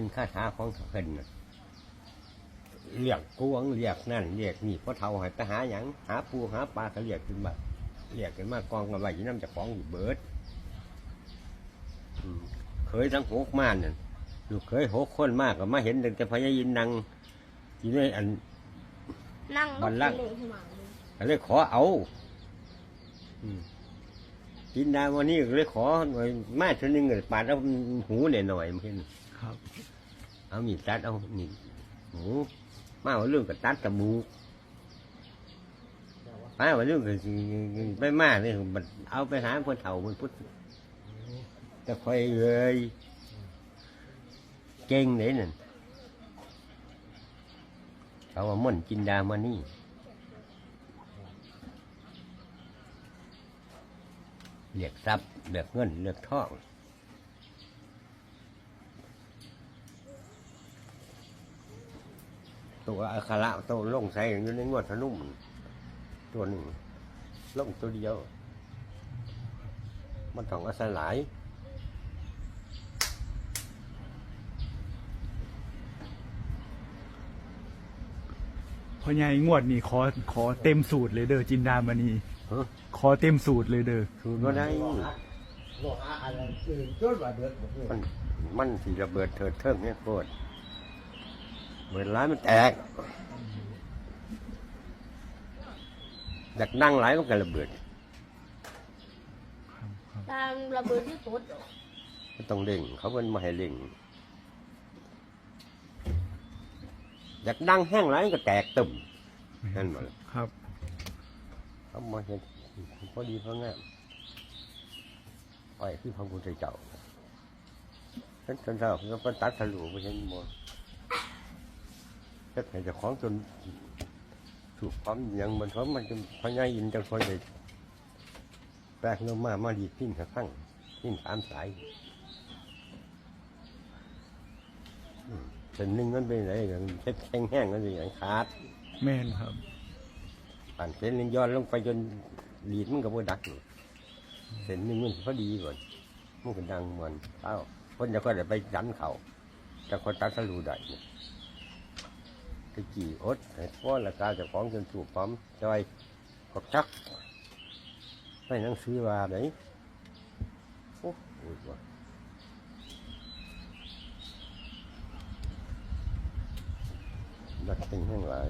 เป็นคาถาของเพิ่นน่ะเรียกกวงเรียกนั่นเรียกนี่เพราะเท่าให้ไปหาหยังหาปูหาปลาเขาเรียกขึ้นมาเรียกขึ้นมากองกันไว้อยู่น้ำเจากของอยู่เบิดอืมเคยทั้งหกม่านน่ะลูกเคยหกคนมากก็มาเห็นตั้งแต่พญายินนังอยู่ในอันนั่งบัลลังก์เลยที่หมาเลยก็เลยขอเอาอืมกินดาวันนี้ก็เลยขอหน่อยมาเท่านึงเลยปาดเอาหูหน่อยหน่อยมันเห็น ครับ เอามีดตัดเอานี่หมูมาเอาเรื่องกับตัดจมูกมาเอาเรื่องกับไปมาเนี่ยมันเอาไปหาคนเฒ่ามันพุทธจะคอยเลยเก่งเลยนั่นเขาว่าม่อนจินดามานี่เรียกทรัพย์เรียกเงินเรียกทอง ตัวอัคระตัวลงใส่อยู่ในงวดทะนุ่มตัวหนึ่งลงตัวเดียว มันต้องอาศัยหลายพ่อใหญ่งวดนี่ขอขอเต็มสูตรเลยเด้อจินดามณีฮะขอเต็มสูตรเลยเด้อคือว่าได้โลหะโลหะอะไรอื่นจนว่าเดือดหมดเลยมันมันสีระเบิดเถิดเทิงเนี่ยโคตร เบิดร้ายมันแตกอยากนั่งหลายก็กระเบิดตามระเบิดที่สุดก็ต้องเล่งเขาเป็นมาให้เล่งอยากดังแห้งหลายก็แตกตุ่มนั่นหมดครับเขามาเห็นพอดีเพราะงั้นไปที่พระพุทธเจ้าฉันฉันเจ้าเขาก็ตัดสรุปไปเห็นหมด ก็ให้เจ้าของจนถูกความอยังมันเพราะมันจะพญายินจังคอยเลยแปลกลงมามาดีดพิ้นกระทั่งพิ้นสามสายอืมเป็นหนึ่งมันเป็นอะไรกันเช็ดแห้งแห้งๆกันอย่างขาดแม่นครับปั่นเส้นหนึ่งย้อนลงไปจนลีดมันก็บ่ดักอยู่เส้นหนึ่งมันพอดีก่อนมันก็ดังเหมือนเอ้าคนจะก็ได้ไปดันเขาแต่คนตัดสรูได้เนี่ยตะ กี้อดให้พ่อละกาเจะของจนถูกปั๊มจอยกดชักไม่นั่งซื้อว่าไหนโอ้โหว่ะดักเป็นแห้งหลาย